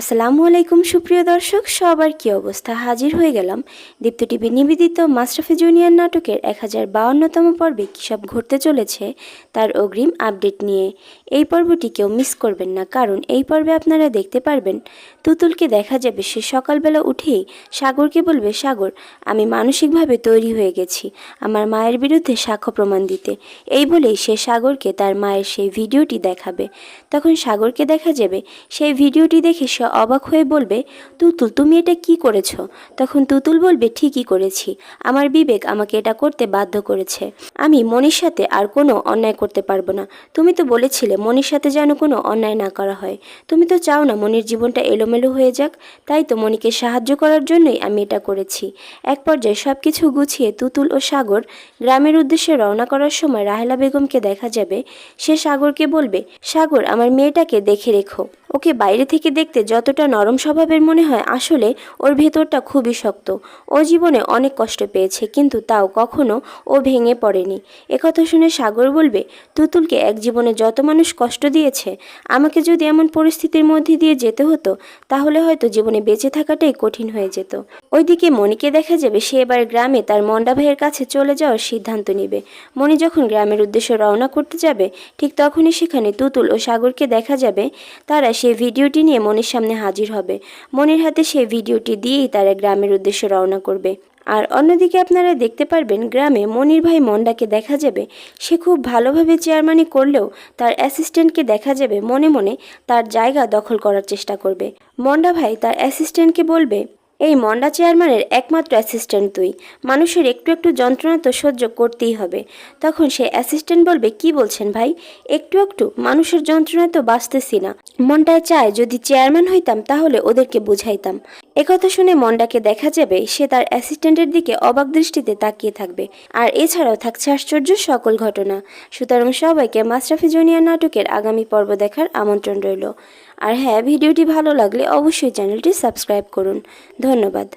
আসসালামু আলাইকুম, সুপ্রিয় দর্শক, সবার কি অবস্থা? হাজির হয়ে গেলাম দীপ্ত টিভি নিবেদিত মাস্টাফি জুনিয়র নাটকের এক হাজার বাউন্নতম পর্বে কী সব ঘটতে চলেছে তার অগ্রিম আপডেট নিয়ে। এই পর্বটি কেউ মিস করবেন না, কারণ এই পর্বে আপনারা দেখতে পারবেন তুতুলকে দেখা যাবে সে সকালবেলা উঠেই সাগরকে বলবে, সাগর, আমি মানসিকভাবে তৈরি হয়ে গেছি, আমার মায়ের বিরুদ্ধে সাক্ষ্য প্রমাণ দিতে। এই বলেই সে সাগরকে তার মায়ের সেই ভিডিওটি দেখাবে। তখন সাগরকে দেখা যাবে সেই ভিডিওটি দেখে সে অবাক হয়ে বলবে, তুতুল, তুমি এটা কি করেছ? তখন তুতুল বলবে, ঠিকই করেছি। আমার বিবেক আমাকে এটা করতে বাধ্য করেছে। আমি মনির সাথে আর কোনো অন্যায় করতে পারব না। তুমি তো বলেছিলে, মনির সাথে যেন কোনো অন্যায় না করা হয়। তুমি তো চাও না মনির জীবনটা এলোমেলো হয়ে যাক। তাই তো মনিকে সাহায্য করার জন্যই আমি এটা করেছি। এক পর্যায়ে সব কিছু গুছিয়ে তুতুল ও সাগর গ্রামের উদ্দেশ্যে রওনা করার সময় রাহেলা বেগমকে দেখা যাবে। সে সাগরকে বলবে, সাগর, আমার মেয়েটাকে দেখে রেখো। ওকে বাইরে থেকে দেখতে যতটা নরম স্বভাবের মনে হয়, আসলে ওর ভেতরটা খুবই শক্ত। ও জীবনে অনেক কষ্ট পেয়েছে, কিন্তু তাও কখনো ও ভেঙে পড়েনি। একথা শুনে সাগর বলবে, তুতুলকে এক জীবনে যত মানুষ কষ্ট দিয়েছে, আমাকে যদি এমন পরিস্থিতির মধ্যে দিয়ে যেতে হতো, তাহলে হয়তো জীবনে বেঁচে থাকাটাই কঠিন হয়ে যেত। ওইদিকে মণিকে দেখা যাবে, সে এবার গ্রামে তার মন্ডা ভাইয়ের কাছে চলে যাওয়ার সিদ্ধান্ত নেবে। মণি যখন গ্রামের উদ্দেশ্যে রওনা করতে যাবে, ঠিক তখনই সেখানে তুতুল ও সাগরকে দেখা যাবে। তারা সেই ভিডিওটি নিয়ে মনির সামনে হাজির হবে। মনির হাতে সেই ভিডিওটি দিয়েই তারা গ্রামের উদ্দেশ্যে রওনা করবে। আর অন্যদিকে আপনারা দেখতে পারবেন, গ্রামে মনির ভাই মন্ডাকে দেখা যাবে। সে খুব ভালোভাবে চেয়ারম্যানি করলেও তার অ্যাসিস্ট্যান্টকে দেখা যাবে মনে মনে তার জায়গা দখল করার চেষ্টা করবে। মন্ডা ভাই তার অ্যাসিস্ট্যান্টকে বলবে এই মন্ডা চেয়ারম্যানের একমাত্র অ্যাসিস্ট্যান্ট তুই। মানুষের একটু একটু যন্ত্রণা তো সহ্য করতেই হবে। তখন সে অ্যাসিস্ট্যান্ট বলবে, কি বলছেন ভাই? একটু একটু, মানুষের যন্ত্রণায় তো বাঁচতেছি না। মনটায় চায় যদি চেয়ারম্যান হইতাম, তাহলে ওদেরকে বুঝাইতাম। একথা শুনে মন্ডাকে দেখা যাবে, সে তার অ্যাসিস্ট্যান্টের দিকে অবাক দৃষ্টিতে তাকিয়ে থাকবে। আর এছাড়াও থাকছে আশ্চর্য সকল ঘটনা। সুতরাং সবাইকে মাশরাফি জুনিয়র নাটকের আগামী পর্ব দেখার আমন্ত্রণ রইল। আর হ্যাঁ ভিডিওটি ভালো লাগলে অবশ্যই চ্যানেলটি সাবস্ক্রাইব করুন। ধন্যবাদ।